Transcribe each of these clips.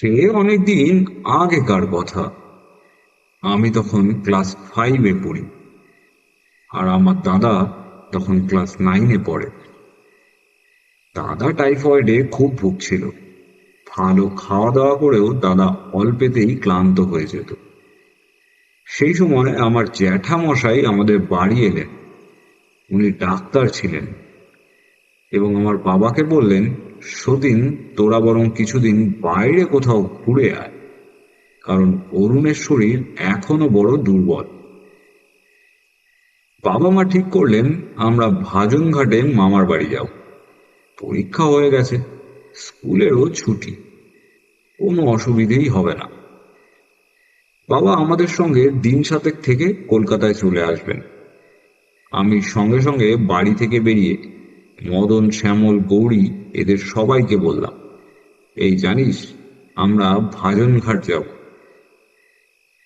সে অনেকদিন আগেকার কথা। আমি তখন ক্লাস ফাইভে পড়ি। আর আমার দাদা তখন ক্লাস নাইনে পড়ে। দাদা টাইফয়েডে খুব ভুগছিল। ভালো খাওয়া দাওয়া করেও দাদা অল্পেতেই ক্লান্ত হয়ে যেত। সেই সময় আমার জ্যাঠা মশাই আমাদের বাড়ি এলেন। উনি ডাক্তার ছিলেন। এবং আমার বাবাকে বললেন সতীন তোরা বরং কিছুদিন বাইরে কোথাও ঘুরে আয়, কারণ অরুণের শরীর এখনও বড় দুর্বল। বাবা মা ঠিক করলেন, আমরা ভাজন ঘাটে মামার বাড়ি যাব। পরীক্ষা হয়ে গেছে, স্কুলেরও ছুটি। কোনো অসুবিধেই হবে না। বাবা আমাদের সঙ্গে দিন সাতেক থেকে কলকাতায় চলে আসবেন। আমি সঙ্গে সঙ্গে বাড়ি থেকে বেরিয়ে মদন, শ্যামল, গৌরী, এদের সবাইকে বললাম, এই জানিস, আমরা ভাজন ঘাট যাব।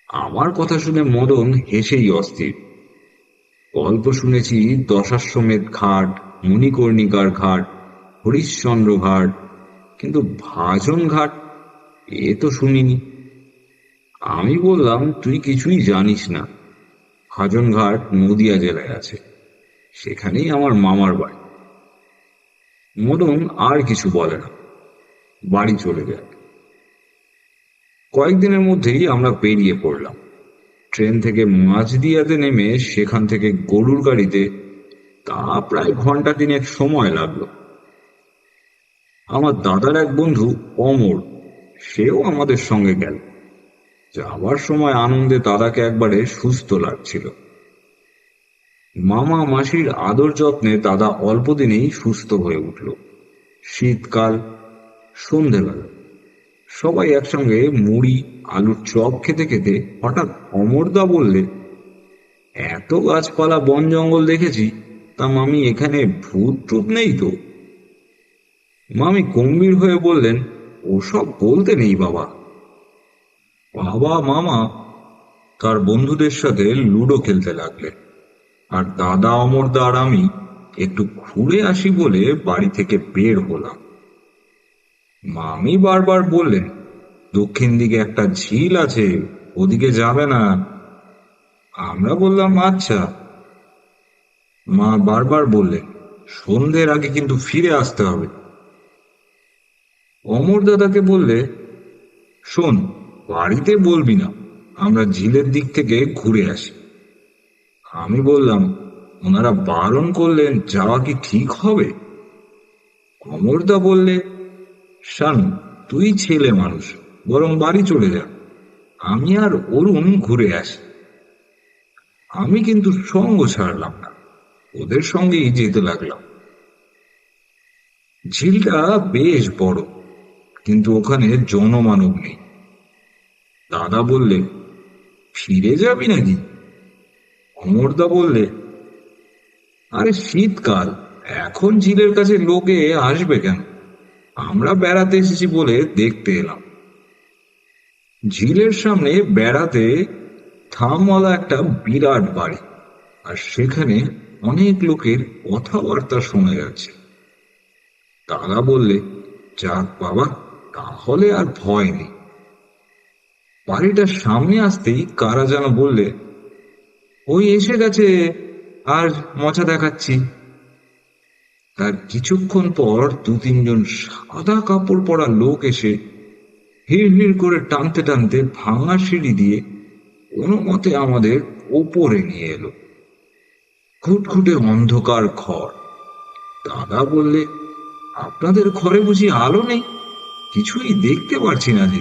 আমার কথা শুনে মদন হেসেই অস্থির। গল্প শুনেছি দশাশ্বমেধ ঘাট, মণিকর্ণিকার ঘাট, হরিশ্চন্দ্র ঘাট, কিন্তু ভাজন ঘাট এ তো শুনিনি। আমি বললাম, তুই কিছুই জানিস না। ভাজন ঘাট নদিয়া জেলায় আছে। সেখানেই আমার মামার বাড়ি। মদন আর কিছু বলে না। বাড়ি চলে যায় কয়েকদিনের মধ্যেই আমরা বেরিয়ে পড়লাম। ট্রেন থেকে মাঝদিয়াতে নেমে সেখান থেকে গরুর গাড়িতে তা প্রায় ঘণ্টা তিনেক সময় লাগল। আমার দাদার এক বন্ধু, অমর, সেও আমাদের সঙ্গে গেল। যাওয়ার সময় আনন্দে দাদাকে একবারে সুস্থ লাগছিল। মামা মাসির আদর যত্নে দাদা অল্প দিনেই সুস্থ হয়ে উঠল। শীতকাল, সন্ধেবেলা। সবাই একসঙ্গে মুড়ি, আলুর চপ খেতে খেতে হঠাৎ অমরদা বললে, এত গাছপালা বন জঙ্গল দেখেছি, তা মামি এখানে ভূত টুত নেই তো? মামি গম্ভীর হয়ে বললেন, ওসব বলতে নেই বাবা। বাবা, মামা? তার বন্ধুদের সাথে লুডো খেলতে লাগলেন। আর দাদা অমরদা আর আমি একটু ঘুরে আসি বলে বাড়ি থেকে বের হলাম। মামি বারবার বললেন, দক্ষিণ দিকে একটা ঝিল আছে, ওদিকে যাবে না। আমরা বললাম আচ্ছা। মা বারবার বললেন, সন্ধ্যের আগে কিন্তু ফিরে আসতে হবে। অমর দাদাকে বললে, শোন, বাড়িতে বলবি না, আমরা ঝিলের দিক থেকে ঘুরে আসি। আমি বললাম, ওনারা বারণ করলেন, যাওয়া কি ঠিক হবে? অমরদা বললে, শানু, তুই ছেলে মানুষ, বরং বাড়ি চলে যা। আমি আর অরুণ ঘুরে আসি। আমি কিন্তু সঙ্গ ছাড়লাম না। ওদের সঙ্গেই যেতে লাগলাম। ঝিলটা বেশ বড়, কিন্তু ওখানে জনমানব নেই। দাদা বললে, ফিরে যাবি নাকি? অমরদা বললে, আরে শীতকাল, এখন ঝিলের কাছে লোকে আসবে কেন? আমরা বেড়াতে এসেছি বলে দেখতে এলাম। ঝিলের সামনে বেড়াতে থামওয়ালা একটা বিরাট বাড়ি, আর সেখানে অনেক লোকের কথাবার্তা শোনা যাচ্ছে। দাদা বললে, যাক বাবা, তাহলে আর ভয় নেই। বাড়িটার সামনে আসতেই কারা যেন বললে ওই এসে গেছে, আর মজা দেখাচ্ছি। তার কিছুক্ষণ পর দু তিনজন সাদা কাপড় পরা লোক এসে হিড় হিড় করে টানতে টানতে ভাঙা সিঁড়ি দিয়ে কোনো মতে আমাদের ওপরে নিয়ে এলো। খুটখুটে অন্ধকার ঘর। দাদা বললে, আপনাদের ঘরে বুঝি আলো নেই? কিছুই দেখতে পারছি না যে।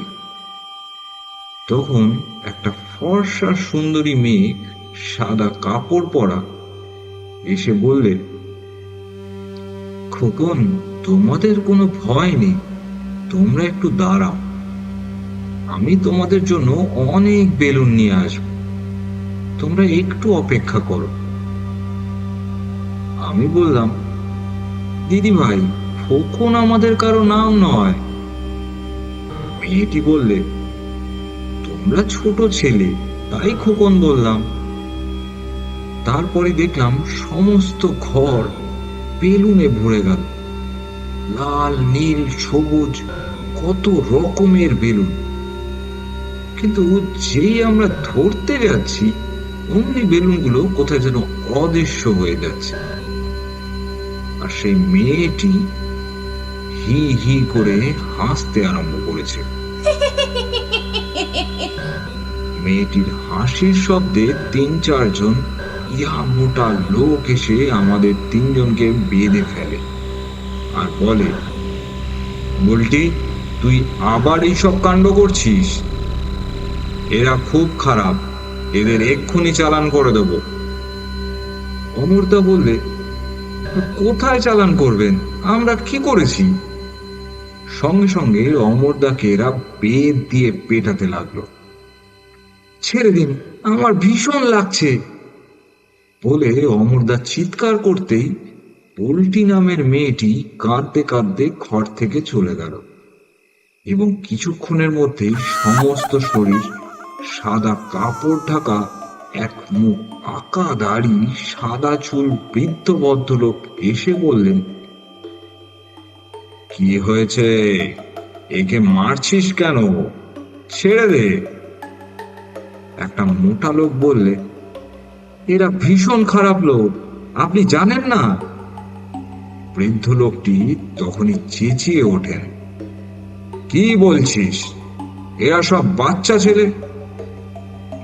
তখন একটা ফর্সা সুন্দরী মেয়ে সাদা কাপড় পরা। এসে বললে, খোকন, তোমাদের কোনো ভয় নেই, তোমরা একটু দাঁড়াও। আমি তোমাদের জন্য অনেক বেলুন নিয়ে আসব। তোমরা একটু অপেক্ষা করো। আমি বললাম দিদি ভাই খোকন আমাদের কারও নাম নয়। মেয়েটি বললে, তোমরা ছোট ছেলে, তাই খোকন বললাম। তারপরে দেখলাম সমস্ত ঘর বেলুনে ভরে গেল। লাল নীল সবুজ কত রকমের বেলুন। কিন্তু যেই আমরা ধরতে যাচ্ছি অমনি বেলুনগুলো কোথায় যেন অদৃশ্য হয়ে যাচ্ছে। আর সেই মেয়েটি হি হি করে হাসতে আরম্ভ করেছে। মেয়েটির হাসির শব্দে তিন চারজন ইয়া মোটা লোক এসে আমাদের তিনজনকে বেঁধে ফেলে আর বলে, বলটি, তুই আবার এইসব কাণ্ড করছিস? এরা খুব খারাপ, এদের এক্ষুনি চালান করে দেব। অমরদা বললে, কোথায় চালান করবেন? আমরা কি করেছি? সঙ্গে সঙ্গে অমরদাকে এরা বেদ দিয়ে পেটাতে লাগল। ছেড়ে দিন, আমার ভীষণ লাগছে। বলে অমরদা চিৎকার করতেই পোল্টি নামের মেয়েটি কাঁদতে কাঁদতে ঘর থেকে চলে গেল এবং কিছুক্ষণের মধ্যেই সমস্ত শরীর সাদা কাপড় ঢাকা, এক মুখ আঁকা দাড়ি, সাদা চুল বৃদ্ধ ভদ্রলোক এসে বললেন, কি হয়েছে? একে মারছিস কেন? ছেড়ে দে। একটা মোটা লোক বললে এরা ভীষণ খারাপ লোক। আপনি জানেন না? বৃদ্ধ লোকটি তখনই চেঁচিয়ে ওঠেন কি বলছিস? এরা সব বাচ্চা ছেলে।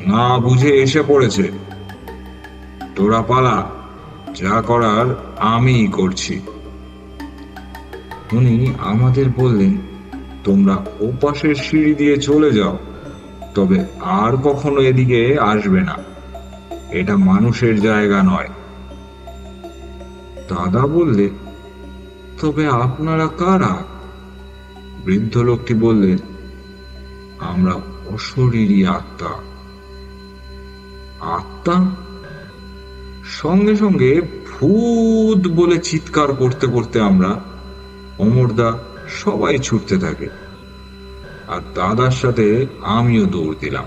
না বুঝে এসে পড়েছে। তোরা পালা। যা করার আমিই করছি। উনি আমাদের বললেন, তোমরা ওপাশের সিঁড়ি দিয়ে চলে যাও। তবে আর কখনো এদিকে আসবে না। এটা মানুষের জায়গা নয়। দাদা বললে, তবে আপনারা কারা? বৃদ্ধ লোকটি বললেন আমরা অশরীরী আত্মা। আত্মা? সঙ্গে সঙ্গে ভূত বলে চিৎকার করতে করতে আমরা অমরদা সবাই ছুটতে থাকে। আর দাদার সাথে আমিও দৌড় দিলাম।